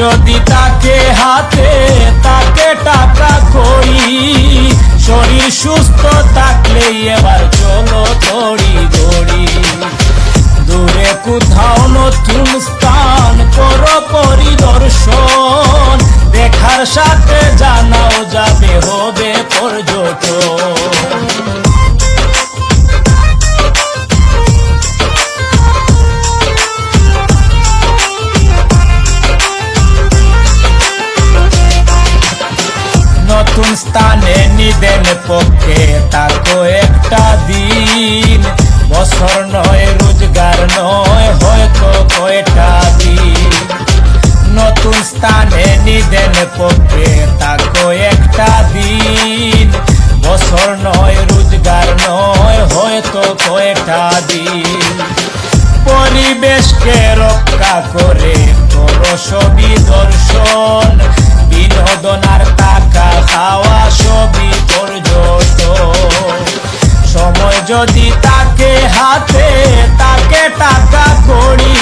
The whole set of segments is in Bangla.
যদি তাকে হাতে তাকে টাকা করি শরীর সুস্থ থাকলে এবার চলো তড়ি দড়ি। দূরে কোথাও নতুন স্থান করো পরিদর্শন দেখার সাথে জানাও যাবে হবে পর্যটন। স্থানে নিদেন পক্ষে তাকো একটা দিন। বছর নয়, রোজগার নয়, হয়তো কয়টা দিন। নতুন স্থানে নিদেন পক্ষে তাকো একটা দিন। বছর নয়, রোজগার নয়, হয়তো কয়টা দিন। পরিবেশকে রক্ষা করে তোর ছবি দর্শন। বিনোদন আর টাকা খাওয়া ছবি পর্যটন সময় যদি তাকে হাতে, তাকে টাকা করি,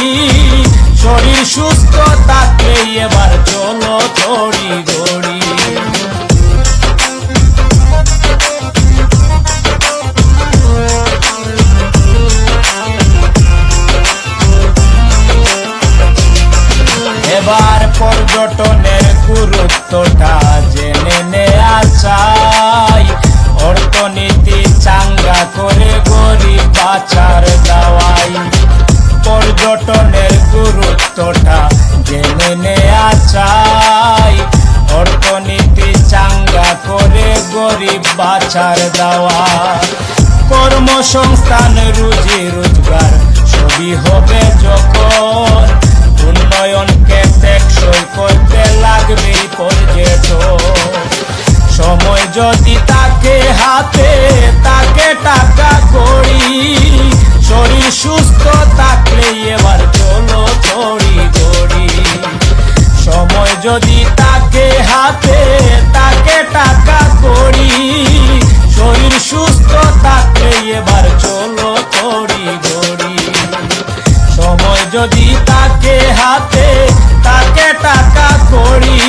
শরীর সুস্থ তাকে এবার চলো থড়ি গড়ি এবার পর্যটনের গুরুত্বটা জেনে নেয়া চাই। অর্থনীতি চাঙ্গা করে গরিব বাঁচার দাওয়াই। পর্যটনের গুরুত্বটা জেনে নেয়া চাই। অর্থনীতি চাঙ্গা করে গরিব বাঁচার দাওয়া কর্মসংস্থান, রুজি, রোজগার, সবই হবে যখন। উন্নয়নকে যদি তাকে হাতে, তাকে টাকা করি, শরীর সুস্থ থাকলে এবার চলো থরি গড়ি। সময় যদি তাকে হাতে, তাকে টাকা করি, শরীর সুস্থ থাকলে এবার চলো থরি গড়ি। সময় যদি তাকে হাতে, তাকে টাকা করি